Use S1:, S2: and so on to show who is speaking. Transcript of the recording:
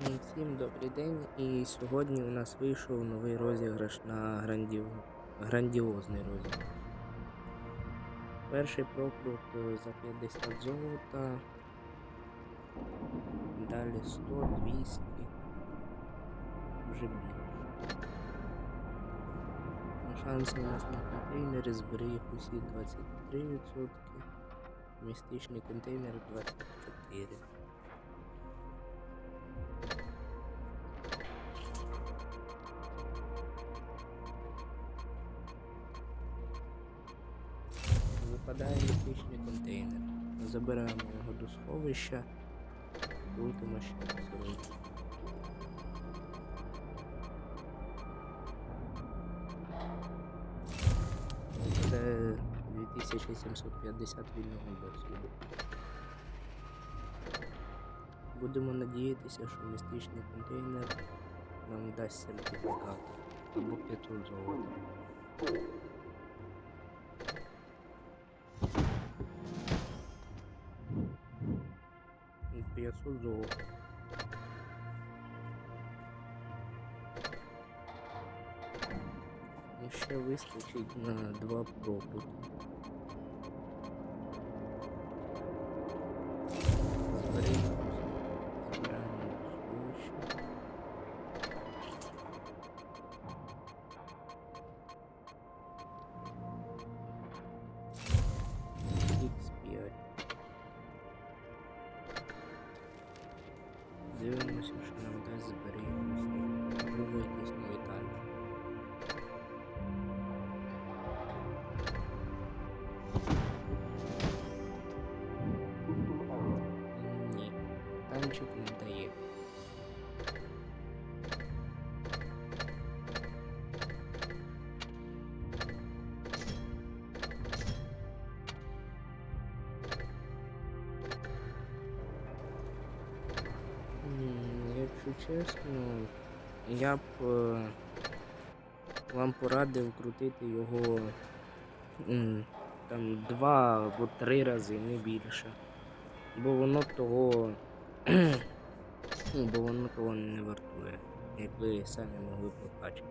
S1: Всім добрий день. І сьогодні у нас вийшов новий розіграш на грандіо... грандіозний розіграш. Перший прокрут е, за 50 золота. Далі 100, 200. Вже більше. Шанси у нас на контейнері збери їх усі 23%. Містичний контейнер 24%. Випадає містичний контейнер. Забираємо його до сховища, крутимо ще руку. Випадає 2750 вільного досвіду. Будемо надіятися, що містичний контейнер нам дасть сертифікат або 500 золота. 500 золота. І ще вистачить на два пробу. Дивимося, що нам дасть зберігатися. Можливо, якийсь новий танк. Ні, танчик не дає. Якщо чесно, я б е, вам порадив крутити його там два або три рази, не більше. Бо воно того. ну, бо воно того не вартує, як ви самі могли побачити.